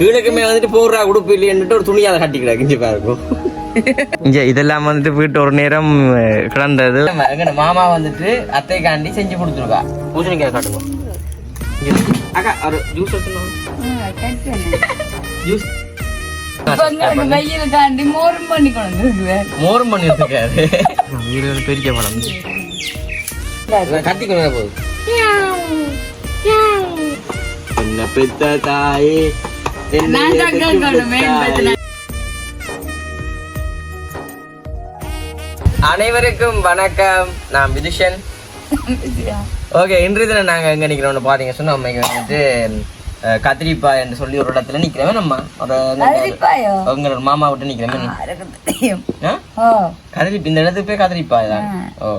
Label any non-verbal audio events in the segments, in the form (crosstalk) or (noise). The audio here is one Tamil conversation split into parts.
கீழக்குமே வந்துட்டு போடுறா உடுப்பு இல்லைன்னுட்டு ஒரு துணியால கட்டி கிடக்கு இங்க பாருங்க. இங்க இதெல்லாம் வந்துட்டு வீட்டு ஒரு நேரம் கிடந்தது. எங்கட மாமா வந்துட்டு அத்தை காண்டி செஞ்சு கொடுத்துருக்கா. பூசணிக்காய் காட்டுங்க இங்க. அக்கா ஒரு ஜூஸ் எடுத்துன்னு ஜூஸ் வெயில் தாண்டி மோரும் பண்ணி கொண்டு வந்துருக்குவேன் மோரும் பண்ணி வச்சிருக்காரு வீடு பெரிய படம் கட்டி கொண்டு போகுது என்ன பெத்த தாயே அனைவருக்கும் வணக்கம். நான் விதுஷன். ஓகே இன்றைய தினம் நாங்க எங்க நிக்கிறோம்னு பாத்தீங்க சொன்னா அம்மைக்கு வந்துட்டு அஹ், கத்திரிப்பாய் என்று சொல்லி ஒரு இடத்துல நிக்கிறோமே நம்ம. ஒரு கத்திரிப்பாயோ? உங்களோட மாமா விட்டு? ஓ. கதிரி இந்த இடத்துக்கு போய் கதிரிப்பாய் தான்? ஓ.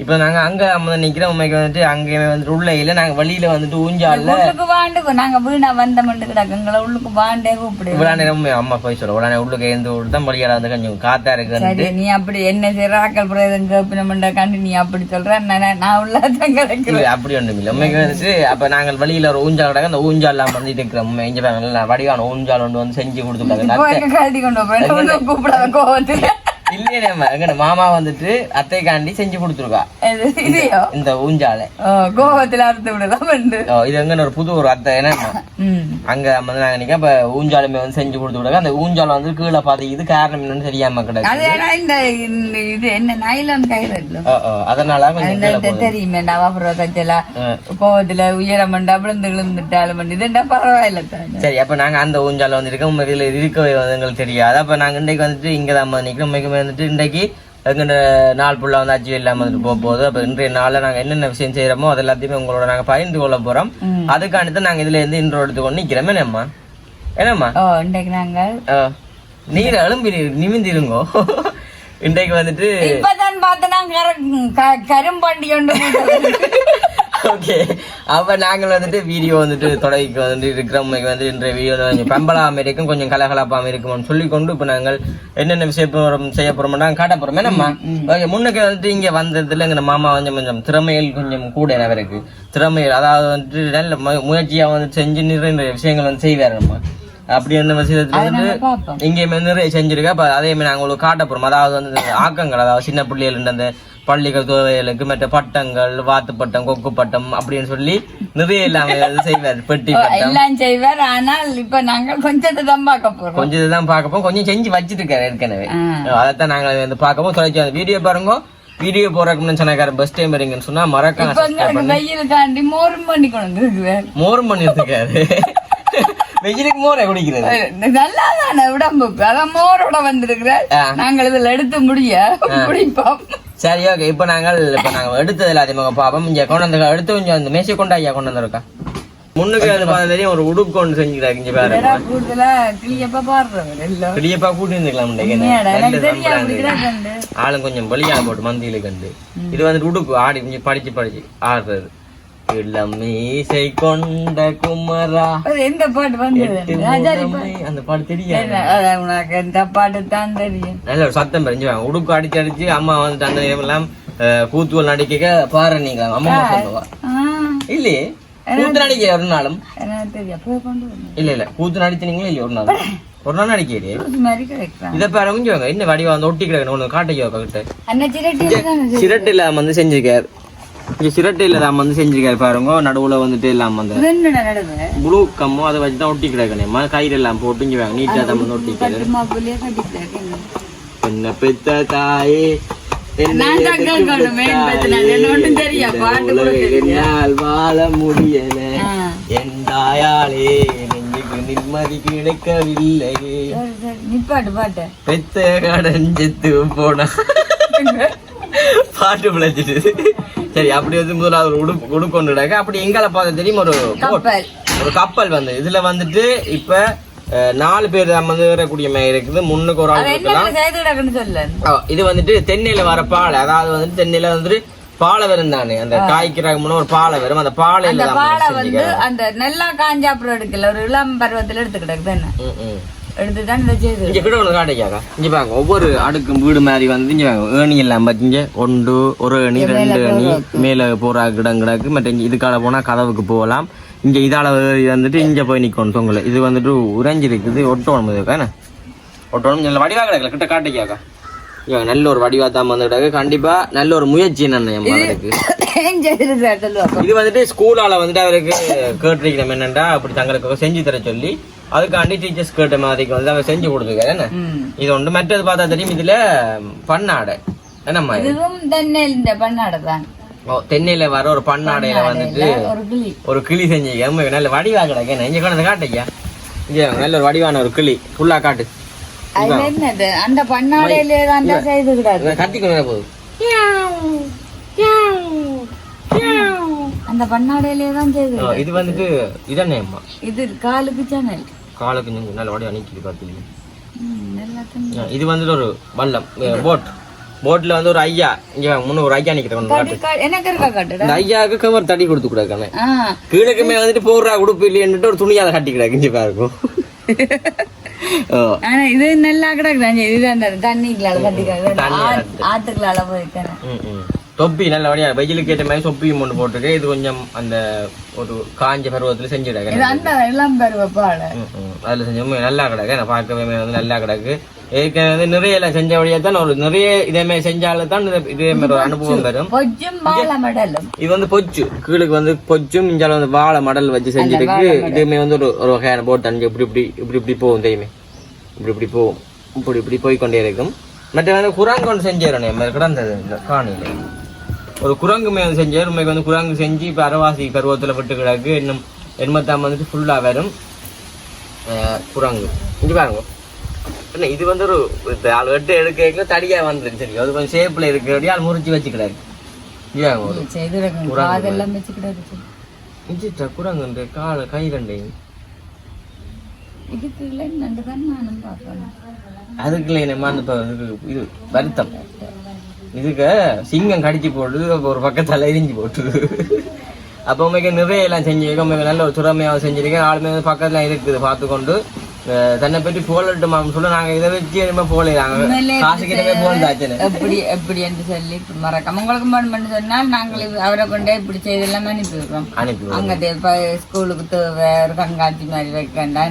இப்போ நாங்க அங்க அம்மா நிக்கிறோம் அம்மைக்கு வந்துட்டு அங்கேயுமே வந்துட்டு உள்ள இல்ல. நாங்க வெளியில வந்துட்டு ஊஞ்சால உள்ளுக்கு வாண்டு நாங்க வீணா வந்த மண்டு கிடக்கு. எங்களை உள்ளுக்கு வாண்டே கூப்பிடு. இவ்வளோ நேரம் அம்மா போய் சொல்ல உடனே உள்ளுக்கு எழுந்து தான் வெளியால வந்து கொஞ்சம் காத்தா இருக்கு நீ அப்படி என்ன செய்யற ஆக்கள் பிரேதம் கேப்பினமண்டா கண்டு நீ அப்படி சொல்ற? நான் கிடைக்கிறேன். இல்ல அப்படி ஒண்ணும் இல்லை. உண்மைக்கு வந்துட்டு அப்ப நாங்கள் வெளியில ஒரு ஊஞ்சால் கிடக்கு. அந்த ஊஞ்சால் வந்துட்டு இருக்கிறோம் உண்மை நல்லா வடிவான ஊஞ்சால் ஒன்று வந்து செஞ்சு ஒன்றும் கூப்பிடாத கோவத்துல. இல்லையே எங்க மாமா வந்துட்டு அத்தை காண்டி செஞ்சு கொடுத்துருக்கா. இந்த ஊஞ்சாலை. ஓ, கோவத்துல அறுத்து விடலாம் இது எங்க ஒரு புது ஒரு அத்தை என்ன அங்க வந்து நாங்க நிக்க இப்ப ஊஞ்சாலுமே வந்து செஞ்சு கொடுத்து விடாங்க அந்த ஊஞ்சால் வந்து கீழே பாதி இது காரணம் என்னன்னு தெரியாம இந்த இது என்ன நைலான் கயிறு அதனால கொஞ்சம் தெரியுமே அப்புறம் தச்சல. ஆ. கோவத்துல உயரமண்டா விழுந்து விழுந்துட்டாலும் இதுண்டா பரவாயில்ல சரி அப்ப நாங்க அந்த ஊஞ்சால வந்து இருக்கோம் இதுல இருக்கவே எங்களுக்கு தெரியாது. அப்ப நாங்க இன்றைக்கு வந்துட்டு இங்க தான் நிக்கிறோம் வந்துட்டு இன்றைக்கு எங்க நாள் ஃபுல்லா வந்து அச்சு இல்லாம வந்துட்டு போக போகுது. அப்ப இன்றைய நாள்ல நாங்க என்னென்ன விஷயம் செய்யறோமோ அது எல்லாத்தையுமே உங்களோட நாங்க பகிர்ந்து கொள்ள போறோம். ம். அதுக்காண்டி தான் நாங்க இதுல இருந்து இன்றோ எடுத்துக்கொண்டு நிக்கிறோம். என்னம்மா? என்னம்மா? இன்றைக்கு நாங்கள் நீர் எழும்பி நிமிந்திருங்கோ இன்றைக்கு வந்துட்டு இப்பதான் பார்த்தனா கரும்பாண்டி கொண்டு ஓகே அப்ப நாங்கள் வந்துட்டு வீடியோ வந்துட்டு தொடங்கி வந்துட்டு இருக்கிறவங்க வந்து இன்றைய வீடியோ கொஞ்சம் பம்பலாம இருக்கும் கொஞ்சம் கலகலப்பாம இருக்கும்னு சொல்லி கொண்டு இப்ப நாங்கள் என்னென்ன விஷயம் செய்ய நாங்கள் காட்ட போறோம். என்னம்மா? ஓகே முன்னுக்கு வந்துட்டு இங்க வந்ததுல எங்க மாமா கொஞ்சம் கொஞ்சம் திறமைகள் கொஞ்சம் கூட எனக்கு திறமைகள் அதாவது வந்துட்டு நல்ல மு- முயற்சியா வந்துட்டு செஞ்சு நிறைய விஷயங்கள் வந்து செய்வார் நம்ம. அப்படி அந்த விஷயத்துல வந்து இங்கேயுமே நிறைய செஞ்சிருக்கா. அப்ப அதே மாதிரி நாங்கள் உங்களுக்கு காட்ட போறோம். அதாவது வந்து ஆக்கங்கள் அதாவது சின்ன பிள்ளைகள் அந்த பள்ளிகள் துறைகளுக்கு மற்ற பட்டங்கள் வாத்து பட்டம் கொக்கு பட்டம் அப்படின்னு சொல்லி நிறைய இல்லாம செய்வார் பெட்டி பட்டம். எல்லாம் செய்வார். ஆனால் இப்ப நாங்கள் கொஞ்சத்தை தான் பார்க்க போறோம். கொஞ்சம் இதுதான் பார்க்கப்போ கொஞ்சம் செஞ்சு வச்சிட்டு இருக்காரு ஏற்கனவே. அதைத்தான் நாங்கள் வந்து தொலைச்சி அந்த வீடியோ பாருங்க. வீடியோ போறதுக்கு முன்னாடி சொன்னாக்காரு பஸ் டைம் வரீங்கன்னு சொன்னா மறக்காம வெயில் தாண்டி மோரும் பண்ணி கொண்டு மோரும் பண்ணி இருக்காரு. வெயிலுக்கு மோரை குடிக்கிறது. நல்லா தானே உடம்புக்கு அதான் மோரோட வந்திருக்கிறார். ஆ. நாங்கள் இதுல எடுத்து முடிய குடிப்போம். சரி ஓகே. இப்போ நாங்கள் இப்போ நாங்கள் எடுத்தது எல்லாத்தையும் பார்ப்போம் இங்கே கொண்டு வந்து எடுத்து கொஞ்சம் அந்த மேசை கொண்டு ஐயா கொண்டு வந்திருக்கா? முன்னுக்கு அது பார்த்த தெரியும் ஒரு உடுப்பு கொண்டு செஞ்சுக்கிறாங்க இங்கே பாரு கூடுதலா கிளியப்பா கூட்டி இருந்துக்கலாம். ஆளும் கொஞ்சம் வெளியாக போட்டு மந்தியில கண்டு. இது வந்துட்டு உடுப்பு ஆடி கொஞ்சம் படிச்சு படிச்சு ஆடுறது இளம் மீசை கொண்ட குமரா. எந்த பாட்டு வந்தது? அந்த பாட்டு. அதான் உனக்கு இந்த பாட்டு தான் தெரியும்? நல்ல ஒரு சத்தம் பெரிஞ்சுவாங்க உடுப்பு அடிச்சு அடிச்சு அம்மா வந்துட்டு அந்த எல்லாம் கூத்துவல் நடிக்க பாரு நீங்க. அம்மா சொல்லுவா. இல்லையே? கூத்து நடிக்க ஒரு நாளும். தெரியும் இல்ல இல்ல. கூத்து நடிச்சீங்களா இல்லையா ஒரு நாள் ஒரு நாள் நடிக்கிறே இது பாரு கொஞ்சம் என்ன வடிவா வந்து ஒட்டி கிடக்கணும் ஒன்று காட்டையோ கிட்ட அண்ணா சிரட்டி இல்லாம வந்து செஞ்சிருக்காரு. இங்க சிரட்டு இல்லாம வந்து செஞ்சிருக்காரு பாருங்க. நடுவுல வந்துட்டு இல்லாம வந்து ப்ளூ கம்மோ அதை வச்சு தான் ஒட்டி கிடக்கணும் கயிறு எல்லாம் போட்டு இங்க வாங்க நீட்டா தான் வந்து என்ன பெத்த தாயே தான்? என்னால் வாழ முடியல. என் தாயாலே நெஞ்சுக்கு நிம்மதி கிடைக்கவில்லை நிப்பாட்டு பாட்டு. பெத்த கடன் செத்து போனா. பாட்டு சரி அப்படி வந்து முதல்ல ஒரு உடுப்பு உடுக்கொண்டுடாக்க அப்படி எங்கால பார்த்த தெரியும் ஒரு ஒரு கப்பல் வந்து. இதுல வந்துட்டு இப்ப நாலு பேர் ஏறக்கூடிய மாதிரி இருக்குது. முன்னுக்கு ஒரு ஆள் இருக்கலாம் இது வந்துட்டு தென்னையில வர பாலை. அதாவது வந்துட்டு தென்னையில வந்துட்டு பாலை வரும் தானே. அந்த காய்க்கிறாங்க முன்ன ஒரு பாலை வரும் அந்த தான் பாலை வந்து அந்த நெல்லா காஞ்சா அப்புறம் எடுக்கல. ஒரு இளம் பருவத்துல எடுத்து கிடக்கு தானே ம், ம். எடுத்து தான் இதை செய்து இங்க கூட ஒன்று காட்டிக்காக்கா இங்க பாருங்க ஒவ்வொரு அடுக்கும் வீடு மாதிரி வந்து இங்க ஏணி எல்லாம் பார்த்தீங்க ஒன்று ஒரு ஏணி ரெண்டு ஏணி மேல போற கிடம் கிடக்கு மற்ற இங்க இதுக்கால போனா கதவுக்கு போகலாம். இங்க இதால வந்துட்டு இங்க போய் நிக்கணும் தொங்கல. இது வந்துட்டு உறைஞ்சி இருக்குது ஒட்டணும் இதுக்கா என்ன? ஒட்டணும் நல்ல வடிவா கிடக்கல கிட்ட காட்டிக்காக்கா நல்ல ஒரு வடிவா தான் வந்து கிடக்கு. கண்டிப்பா நல்ல ஒரு முயற்சி என்ன என் மகனுக்கு ஏன் செய்திருக்கா சொல்லுவா இது வந்துட்டு ஸ்கூலால வந்துட்டு அவருக்கு கேட்டிருக்கிறோம் என்னண்டா அப்படி தங்களுக்கு செஞ்சு தர சொல்லி. அதுக்காண்டி டீச்சர்ஸ் கேட்ட மாதிரிக்கு வந்து அவர் செஞ்சு கொடுத்துருக்காரு. என்ன. இது ஒன்று மற்றது பார்த்தா தெரியும். இதுல பண்ணாடை என்னம்மா இது? இதுவும் தென்னை இந்த பண்ணாடை தான். ஓ, தென்னையில வர ஒரு பண்ணாடையில வந்துட்டு ஒரு கிளி. ஒரு கிளி செஞ்சீங்க உண்மை நல்ல வடிவா கிடக்கு. இங்க கொண்டு காட்டியா இங்க நல்ல ஒரு வடிவான ஒரு கிளி. ஃபுல்லா காட்டு. அந்த பண்ணாடையிலே தான் செய்து கிடாது கத்தி கொண்டு வர போகுது. அந்த பண்ணாடையிலே தான் செய்து இது வந்துட்டு இதன்னே அம்மா இது காலுக்கு சேனல் காலுக்கு கொஞ்சம் நல்ல வடிவா நிற்கிது பார்த்தீங்க. இது வந்துட்டு ஒரு வல்லம் போட் போட்ல வந்து ஒரு ஐயா இங்க முன்ன ஒரு ஐயா கா- எனக்கு இருக்கா காட்டுடா? இந்த ஐயாவுக்கு கவர் தடி கொடுத்து கூடாது ஆ. கீழக்குமே வந்துட்டு போடுறா உடுப்பு இல்லையன்ட்டு ஒரு துணியால கட்டி கிடக்கு இஞ்சி பாருக்கும் ஆனா இது நல்லா கிடக்குது இது அந்த தண்ணிக்குள்ள கட்டிக்காது ஆத்துக்குள்ள போயிருக்கேன். தொப்பி நல்ல வழியா வெயிலுக்கு ஏற்ற மாதிரி தொப்பியும் ஒன்று போட்டுருக்கு இது கொஞ்சம் அந்த ஒரு காஞ்ச பருவத்துல பருவப்பாட அதுல செஞ்ச உண்மை நல்லா கிடக்கு. நான் பார்க்கவே வந்து நல்லா கிடக்கு. ஏற்கனவே வந்து நிறைய எல்லாம் செஞ்ச வழியா தான் ஒரு நிறைய இதே மாதிரி செஞ்சாலும் தான் இது- மாதிரி ஒரு அனுபவம் வரும். இது வந்து பொச்சு. கீழுக்கு வந்து பொச்சும் இஞ்சால வந்து வாழை மடல் வச்சு செஞ்சிருக்கு இதுவுமே வந்து ஒரு ஒரு வகையான போட் அஞ்சு இப்படி இப்படி இப்படி இப்படி போகும் தெரியுமே. இப்படி இப்படி போகும். இப்படி இப்படி போய் கொண்டே இருக்கும். மற்ற வந்து குரங்கு ஒன்று செஞ்சிடணும் கிடந்தது இந்த காணியில. ஒரு குரங்கு மேல் செஞ்சார் உண்மைக்கு வந்து குரங்கு செஞ்சு இப்போ அரவாசி பருவத்தில் விட்டு கிடக்கு. இன்னும் எண்பத்தாம் வந்துட்டு ஃபுல்லாக வரும் குரங்கு. இங்கே பாருங்க. என்ன இது வந்து ஒரு ஆள் வெட்டு எடுக்க தடியாக வந்துருக்கு சரி அது கொஞ்சம் ஷேப்பில் இருக்கிறபடி ஆள் முறிச்சு வச்சு கிடக்கு இங்கே ஒரு செய்து காதெல்லாம் வச்சு கிடக்கு இஞ்சிட்டா குரங்கு கால கை ரெண்டையும். இதுக்கு இல்லை நண்டு தான் நானும் பார்க்கணும். அதுக்குள்ள என்னமா அந்த இது வருத்தம். இதுக்கு சிங்கம் கடிச்சு போட்டு ஒரு பக்கத்தால எரிஞ்சு போட்டு. அப்போ உண்மைக்கு நிறைய எல்லாம் செஞ்சு உண்மைக்கு நல்ல ஒரு திறமையாக செஞ்சிருக்கேன். ஆளுமே பக்கத்துல இருக்குது பார்த்து கொண்டு அஹ், தன்னை பற்றி போலட்டுமான்னு சொல்ல. நாங்க இதை வச்சு போலாம் உண்மையிலே காசு கிட்டமே போலதாச்சுன்னு எப்படி எப்படி என்று சொல்லி மறக்காம உங்களுக்கு மண் பண்ணி சொன்னால் நாங்கள் அவரை கொண்டே இப்படி செய்தெல்லாம் அனுப்பி விடுறோம் அனுப்பி அங்க ஸ்கூலுக்கு தேவை ஒரு கண்காட்சி மாதிரி வைக்கண்டா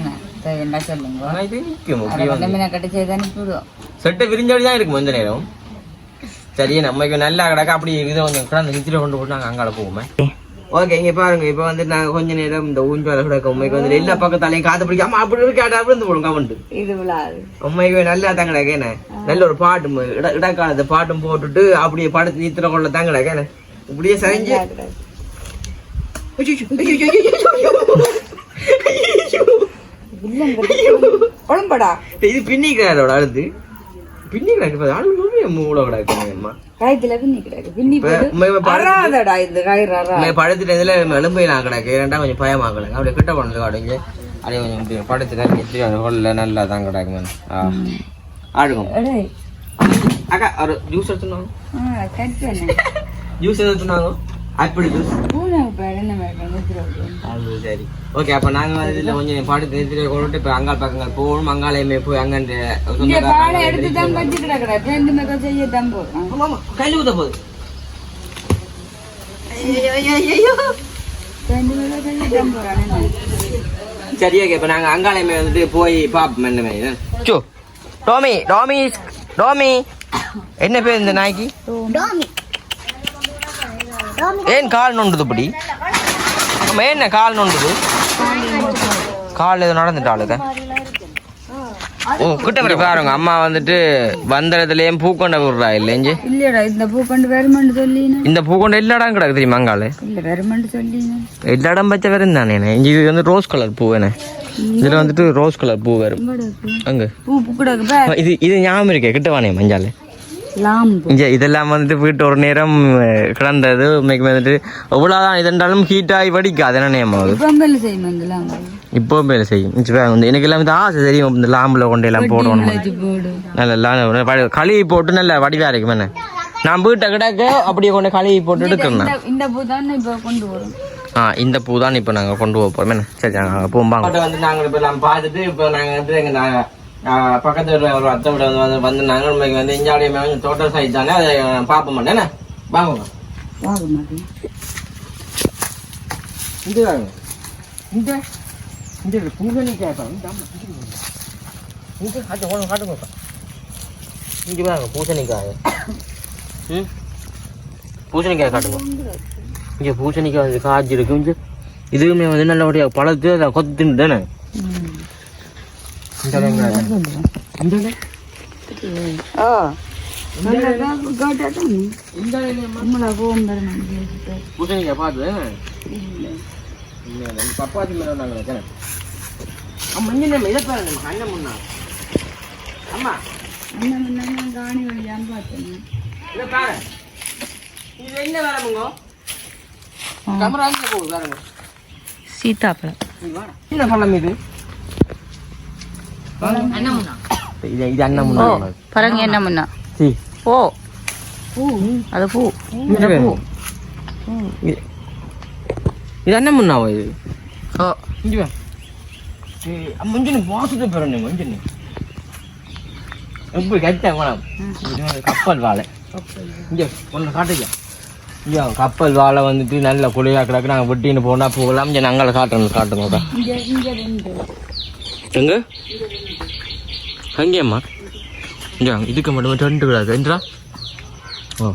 என்ன சொல்லுங்க ஆனா இது நிற்கும் அதை கொண்டு மினக்கட்டு செய்து அனுப்பி விடுவோம் செட்டை விரிஞ்சபடி தான் இருக்கும் கொஞ்ச நேரம் சரி நம்மக்கு நல்லா கிடக்க அப்படி இதை கொஞ்சம் கிடந்து நிச்சில கொண்டு போட்டு நாங்கள் அங்கால போவோமே ஓகே இங்க பாருங்க இப்போ வந்து நாங்க கொஞ்ச நேரம் இந்த ஊஞ்சால கிடக்க உண்மைக்கு வந்து எல்லா பக்கத்தாலையும் காத்து பிடிக்காம அப்படி இருக்காட்டா விழுந்து போடும் இது உண்மைக்கு நல்லா தான் கிடக்கு என்ன நல்ல ஒரு பாட்டும் இட இடக்காலத்து பாட்டும் போட்டுட்டு அப்படியே படுத்து நீத்திர கொள்ள தான் கிடக்கு என்ன இப்படியே சரிஞ்சு குழம்படா. இது பின்னிக்கிறாரோட அடுத்து பின்னி கிடக்கு ஆளு மூளை கிடக்கு அம்மா. காய்த்துல பின்னி கிடக்கு பின்னி இப்ப உண்மையை பாரு- அறாதடா இந்த கயிறு அரா உண்மையை படுத்துட்டு இதுல எலும்பையெல்லாம் கிடக்கு. ரெண்டா கொஞ்சம் பயமா கிடக்கு அப்படியே கிட்ட பண்ணது காடுங்க அப்படியே கொஞ்சம் இப்படி படுத்து நல்லா கொள்ள நல்லா தான் கிடக்கு அக்கா ஒரு ஜூஸ் எடுத்துனாங்க ஜூஸ் எடுத்துனாங்க ஆப்பிள் ஜூஸ் பூனை பேர் என்ன மேடம் அது சரி. ஓகே அப்ப நாங்க வந்து இதுல கொஞ்சம் நிறுத்தி கொண்டு இப்ப அங்காள் பக்கங்கள் போகணும். அங்காளையுமே போய் அங்க ஊத்த போகுது சரி ஓகே இப்ப நாங்க அங்காளையுமே வந்துட்டு போய் பாப்போம். என்ன சோ. டோமி டோமி டோமி. என்ன பேர் இந்த நாய்க்கு? ஏன் கால் நொண்டுது இப்படி? ஆமா, என்ன கால் நொண்டுது? கால் ஏதோ நடந்துட்டாளுங்க ஓ கிட்ட வர பாருங்க. அம்மா வந்துட்டு வந்ததுலயும் பூக்கொண்ட விடுறா இல்லைஞ்சு இல்லடா இந்த பூ கொண்டு வருமெண்டு சொல்லினா. இந்த பூக்கொண்ட எல்லா இடம் கிடக்கு தெரியுமா அங்கால இல்ல வருமெண்டு சொல்லினா. எல்லா இடம் பச்சை வரும் தானே இங்க இது வந்து ரோஸ் கலர் பூ என்ன? இதுல வந்துட்டு ரோஸ் கலர் பூ வரும் அங்க பூ. பூ கிடக்கு இது இது ஞாபகம் இருக்கே கிட்ட வானே மஞ்சால இங்க இதெல்லாம் வந்துட்டு வீட்டு ஒரு நேரம் கிடந்தது. உண்மைக்கு வந்துட்டு எவ்வளவுதான் இதென்றாலும் ஹீட் ஆகி வடிக்காது. என்ன நேம் இப்போ மேல செய்யும் வந்து எனக்கு எல்லாம் ஆசை தெரியும். இந்த லாம்புல கொண்டு எல்லாம் போடணும் நல்ல கழுவி போட்டு நல்ல வடிவா இருக்கும். என்ன? நான் வீட்டை கிடக்க அப்படியே கொண்டு கழுவி போட்டு எடுக்கிறேன் இந்த இந்த பூ தான் இப்ப கொண்டு வரும். ஆ இந்த பூ தான் இப்போ நாங்கள் கொண்டு போக போகிறோம் என்ன? சரி நாங்கள் பூம்பாங்க வந்து நாங்கள் இப்போ நம்ம பார்த்துட்டு இப்போ நாங்கள் வந்து எங்கள் பக்கத்து வீட்டில் ஒரு அத்தை வீட வந்து வந்து நாங்கள் வந்து இஞ்சாடைய கொஞ்சம் தோட்டம் சைட் தானே அதை பார்ப்போம் மாட்டேன் என்ன? வாங்க வாங்க. மாட்டேன் இது வாங்க. இந்த இந்த அம்மா, இங்க காட்டு ஒன்று காட்டுங்க இங்கே பாருங்க பூசணிக்காய். ம்? பூசணிக்காய் காட்டுங்க. இங்கே பூசணிக்காய் வந்து காய்ச்சி இருக்கு இங்க. இதுவுமே வந்து நல்லபடியாக பழத்து அதை கொத்து தின்னு தானே? சீதாப்பழம். என்ன பழம் இது (coughs) இது இது அண்ணன் முன்னா பழங்க என்ன முன்னா சி. ஓ. பூ. அது பூ. இது. இது- இது அண்ணன் முன்னாவா இது? ஓ. இங்கே வா மஞ்சள் வாசத்தை பெறணும் மஞ்சள் எப்படி கட்டேன் வேணாம் இது வந்து கப்பல் வாழை. இங்கே ஒன்று காட்டுங்க. இங்கே கப்பல் வாழை வந்துட்டு நல்ல குளியா கிடக்கு. நாங்கள் வெட்டின்னு போனால் போகலாம். இங்கே நாங்கள் காட்டணும் காட்டுங்கக்கா எங்க? அங்கேயம்மா இங்கே இதுக்கு மட்டும் ரெண்டு கிடக்கு என்றா ஓ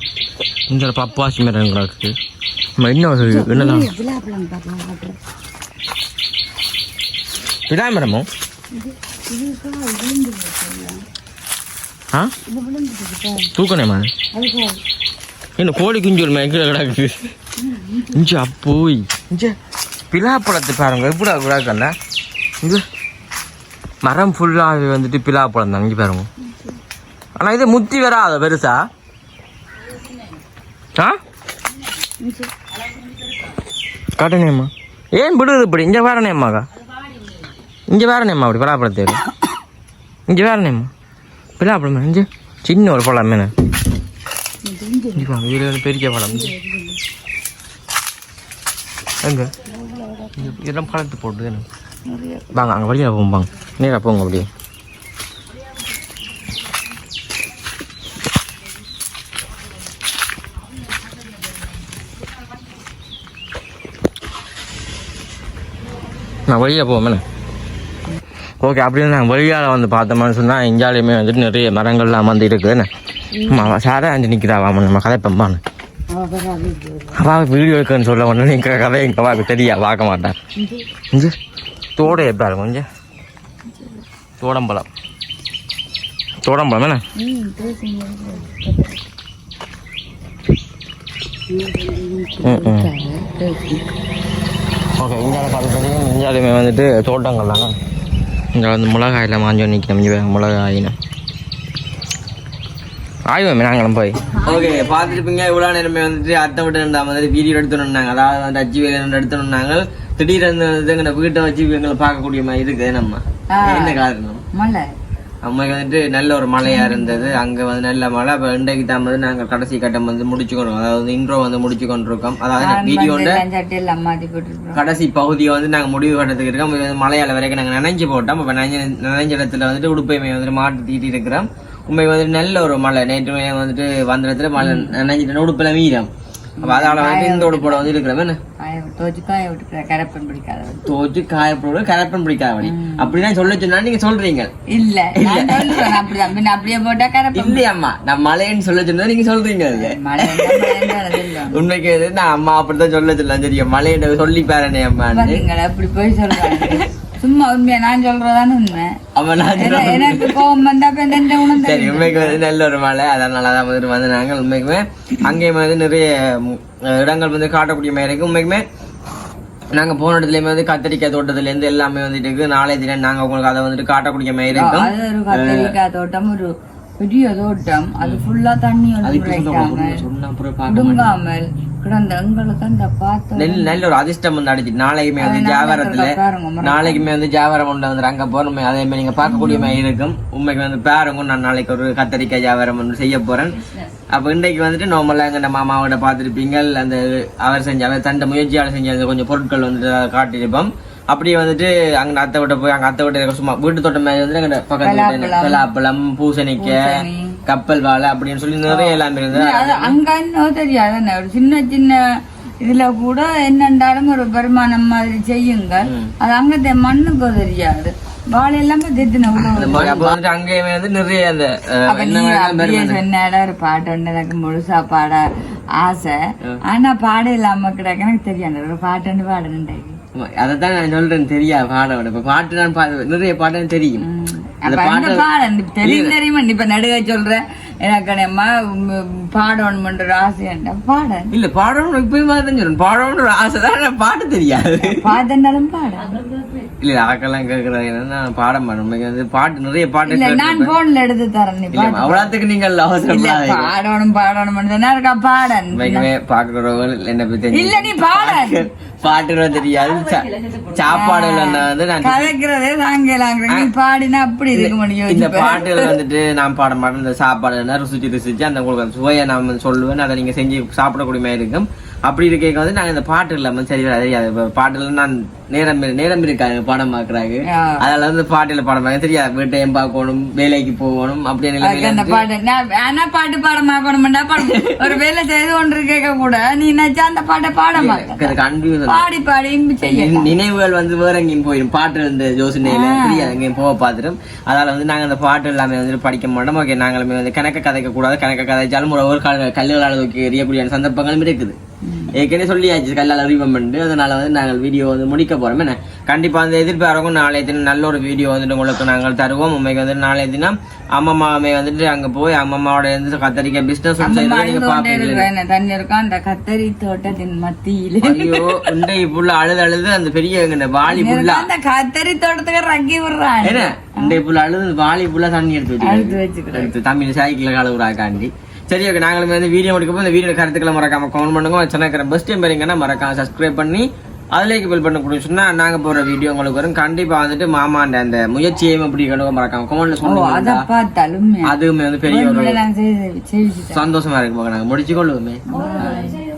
இங்கே பப்பாசி மரம் கிடக்கு அம்மா, என்ன வசதி? என்னதான் விடாமரமோ ஆ தூக்கணேம்மா என்ன கோழி குஞ்சு ஒரு மேய்க்கிற கிடாக்கு இஞ்சி அப்போய் இஞ்சி பிலாப்பழத்தை பாருங்க எப்படி கிடக்கண்ணா இது மரம் ஃபுல்லாக வந்துட்டு பிலாப்பழம் தான் இங்கே பாருங்க. ஆனால் இது முத்தி வராத பெருசா? ஆ? காட்டுனேம்மா. ஏன் விடுது இப்படி? இங்கே வேறனேம்மாக்கா இங்கே வேறனேம்மா அப்படி பலாப்பழத்தை இங்கே வேறனேம்மா பிலாப்பழம் இங்கே சின்ன ஒரு பழம் என்ன? இதில் பெரிய பழம். எங்க? இதெல்லாம் பழத்து போட்டு வாங்க அங்கே வழியாக போகும் வாங்க நேராக போங்க அப்படியே நான் வழியாக போவோம் ஓகே அப்படின்னு நான் வழியால் வந்து பார்த்தோம்னு சொன்னால் இந்தியாலையுமே வந்துட்டு நிறைய மரங்கள்லாம் வந்து இருக்குதுன்னு ஆமாம் சாரா அஞ்சு நிற்கிறாவா நம்ம கதைப்பம்பான்னு அவாவுக்கு வீடியோ எடுக்கன்னு சொல்ல ஒன்று நிற்கிற கதை எங்கள் அவாவுக்கு தெரியா பார்க்க மாட்டேன் தோடை எப்படா இருக்கும் கொஞ்சம் தோடம்பழம் தோடம்பழம் என்ன ஓகே இந்தியாவில் பார்த்துட்டு இந்தியாவிலுமே வந்துட்டு தோட்டங்கள் தானே இங்கே வந்து மிளகாயில் மாஞ்சோம் நிற்கணும் இங்கே மிளகாயின ஆய்வோமே நாங்களும் போய் ஓகே பார்த்துருப்பீங்க இவ்வளோ நேரமே வந்துட்டு அத்தை விட்டு இருந்தால் வந்துட்டு வீடியோ எடுத்துனாங்க அதாவது வந்து அச்சு வேலை எடுத்துனாங்க திடீர்னு வந்து எங்களை வீட்டை வச்சு எங்களை பார்க்கக்கூடிய மாதிரி இருக்குது நம்ம. என்ன காரணம்? அம்மைக்கு வந்துட்டு நல்ல ஒரு மழையா இருந்தது. அங்க வந்து நல்ல மழை. அப்ப இன்றைக்கு தான் வந்து நாங்க கடைசி கட்டம் வந்து முடிச்சுக்கணும் அதாவது இன்ட்ரோ வந்து முடிச்சு கொண்டிருக்கோம் அதாவது வீடியோட கடைசி பகுதியை வந்து நாங்க முடிவு கட்டத்துக்கு இருக்கோம். வந்து மலையாள வரைக்கும் நாங்க நினைஞ்சு போட்டோம். இப்ப நனைஞ்ச நனைஞ்ச இடத்துல வந்துட்டு உடுப்பைமை வந்துட்டு மாட்டு தீட்டி இருக்கிறோம். உண்மை வந்துட்டு நல்ல ஒரு மழை. நேற்றுமே வந்துட்டு வந்த இடத்துல மழை நினைஞ்சிட்டு உடுப்புல மீதம். அப்ப வந்து இந்த உடுப்போட வந்து இருக்கிறோம் என்ன காய விட்டு தோச்சு காய விட்டு கரப்பன் பிடிக்காத தோச்சு காயப்போடு கரப்பன் பிடிக்காதபடி அப்படிதான் சொல்ல சொன்னா நீங்க சொல்றீங்க இல்ல அப்படிதான் பின்ன அப்படியே போட்டா கரப்பன் இல்லையம்மா நான் மழைன்னு சொல்ல சொன்னா நீங்க சொல்றீங்க இருந்தாலும் உண்மைக்கு நான் அம்மா அப்படித்தான் சொல்ல சொல்லலாம் தெரியும் மழையிட சொல்லி பாருனே பாத்தீங்களா அப்படி போய் சொல்றாங்க சும்மா உண்மையா நான் சொல்றதானே உண்மை? நான் எனக்கு வந்தா சரி உண்மைக்கு வந்து நல்ல ஒரு மழை அதனால தான் வந்து நாங்கள் உண்மைக்குமே அங்கேயும் வந்து நிறைய இடங்கள் வந்து காட்டக்கூடிய மாதிரி இருக்கு. உண்மைக்குமே நாங்க போன இடத்துலயுமே வந்து கத்திரிக்காய் தோட்டத்துல இருந்து எல்லாமே வந்துட்டு இருக்கு. நாளை தினம் நாங்க உங்களுக்கு அதை வந்துட்டு காட்டக்கூடிய மாதிரி இருக்கும். அது ஒரு கத்தரிக்காய் தோட்டம் ஒரு பெரிய தோட்டம். அது ஃபுல்லா தண்ணி வந்து விளைக்காம கிடந்த எங்களுக்கு அந்த பார்த்து நெல் நல்ல ஒரு அதிர்ஷ்டம் வந்து அடிச்சு. நாளைக்குமே வந்து ஜாவாரத்துல. நாளைக்குமே வந்து ஜாவாரம் கொண்டு வந்து அங்க போறோம் அதே மாதிரி நீங்க பார்க்கக்கூடிய மாதிரி இருக்கும். உண்மைக்கு வந்து பாருங்க நான் நாளைக்கு ஒரு கத்தரிக்காய் ஜாவாரம் ஒன்று செய்ய போறேன். அப்ப இன்றைக்கு வந்துட்டு நார்மலா எங்க மாமாவோட பார்த்துருப்பீங்க. அந்த அவர் செஞ்ச அவர் தண்ட முயற்சியால செஞ்ச அந்த கொஞ்சம் பொருட்கள் வந்துட்டு காட்டியிருப்போம். அப்படியே வந்துட்டு அங்க அத்தை விட்ட போய் அங்க அத்தை விட்ட சும்மா வீட்டு தோட்டம் மாதிரி வந்து எங்க பக்கத்து வீட்டு பலாப்பழம் பூசணிக்காய் கப்பல் வாழை அப்படின்னு சொல்லி நிறைய எல்லாமே இருந்தது. அது அங்க இன்னும் தெரியாது. ஒரு சின்ன சின்ன இதுல கூட என்னண்டாலும் ஒரு வருமானம் மாதிரி செய்யுங்க அது அங்கത്തെ மண்ணுக்கு தெரியாது. வாழை எல்லாமே திட்டுன அங்கேயுமே வந்து நிறைய அந்த ஒரு பாட்டு ஒன்று எனக்கு முழுசா பாட ஆசை. ஆனா பாட இல்லாம கிடக்க எனக்கு தெரியாது. ஒரு பாட்டு ஒன்று பாடணுண்டாக்கி ஆமா, அதைத்தான் நான் சொல்றேன் தெரியா பாடம் இப்ப பாட்டு நான் நிறைய பாட்டு தெரியும். பாட்டு பாடம் பாடணும்ன்ற இல்ல. பாடணும் இப்பயும் தான் சொல்றேன். பாடணும்னு ஒரு ஆசை தான் பாட்டு தெரியாது. பாதண்டாலும் பாட. இல்ல ஆக்கெல்லாம் கேக்குறாங்க என்னன்னா நான் பாட மாட்டேன் உண்மைக்கு வந்து பாட்டு நிறைய பாட்டு இல்ல நான் போன்ல எடுத்து தரேன் அவ்வளவுக்கு இல்ல அவசரம் பாடணும் பாடணும் சொன்னா இருக்கா பாடன். பாக்குறவங்க என்ன பத்தி இல்ல நீ பாடன். பாட்டுல தெரியாது. சா- சாப்பாடுல வந்து நான் கதைக்கிறதே சாங்கலாங்க நீ பாடினா அப்படி இருக்க முடியும் இந்த பாட்டுல வந்துட்டு நான் பாட மாட்டேன். இந்த சாப்பாடு ருசிச்சு ருசிச்சு அந்த உங்களுக்கு சுவையை நான் சொல்லுவேன். அதை நீங்க செஞ்சு சாப்பிடக்கூடிய மாதிரி இருக்கும். அப்படி இருக்க வந்து நாங்க இந்த பாட்டு இல்லாம சரி தெரியாது. பாட்டுல நான் நேரம் நேரம் இருக்காங்க படம் பாக்குறாங்க ஆ. அதனால வந்து பாட்டுல படம் பார்க்க தெரியாது. வீட்டையும் பார்க்கணும் வேலைக்கு போகணும் அதுக்கு நிலைமையில அந்த பாட்டு ஆனா பாட்டு பாட மாக்கணும்டா பாடு. ஒரு வேலை செய்து ஒன்று கேட்க கூட நீ நினைச்சா அந்த பாட்டை பாட மாட்டேன் எனக்கு கன்ஃபியூஸ் பாடி பாடி நினைவுகள் வந்து வேற எங்கேயும் போயிடும். பாட்டு இந்த யோசனையில தெரியாது எங்கேயும் போக பார்த்துடும். அதனால வந்து நாங்க அந்த பாட்டு எல்லாமே வந்து படிக்க மாட்டோம். ஓகே நாங்களுமே வந்து கணக்க கதைக்க கூடாது கணக்க கதைச்சாலும் ஒரு ஒரு கால கல்லுகளால் தூக்கி எறியக்கூடிய சந்தர்ப்பங்களும் இருக்குது. ஏற்கனவே சொல்லியாச்சு கல்லால் அறிவம் பண்ணு அதனால வந்து நாங்கள் வீடியோ வந்து முடிக்க போறோம். என்ன? கண்டிப்பா அந்த எதிர்பார்க்கும் நாளைய தினம் நல்ல ஒரு வீடியோ வந்துட்டு உங்களுக்கு நாங்கள் தருவோம். உண்மைக்கு வந்து நாளைய தினம் அம்மம்மாவை வந்துட்டு அங்க போய் அம்மம்மாவோட இருந்து கத்தரிக்க பிசினஸ் நீங்க அழுது கொண்டே பாப்பீங்க இருக்கிறேன் என்ன? தண்ணி இருக்கும் அந்த கத்தரி தோட்டத்தின் மத்தியில. ஐயோ உண்டை புள்ள அழுது அழுது அந்த பெரிய வாலி புள்ள அந்த கத்தரி தோட்டத்துக்கு ரக்கி விடுறான் என்ன? இந்த புள்ள அழுது வாலி புள்ள தண்ணி எடுத்து வச்சு எடுத்து தமிழ் சைக்கிள் கலவுறாக்காண்டி சரி ஓகே நாங்களும் வந்து வீடியோ முடிக்கப்போ இந்த வீடியோ கருத்துக்களை மறக்காம கமெண்ட் பண்ணுங்க. சொன்ன பெஸ்ட் டைம் பாருங்கன்னா மறக்காம சப்ஸ்கிரைப் பண்ணி அதுலேக்கு பில் பண்ண கொடுத்துச்சுன்னா நாங்க போற வீடியோ உங்களுக்கு வரும். கண்டிப்பா வந்துட்டு மாமாண்ட அந்த முயற்சியையும் எப்படி கண்டுக்க மறக்காம கமெண்ட்ல சொல்லுங்க அதுவுமே வந்து பெரிய சந்தோஷமா இருக்கு போக நாங்க முடிச்சு கொள்ளுவோமே Bye.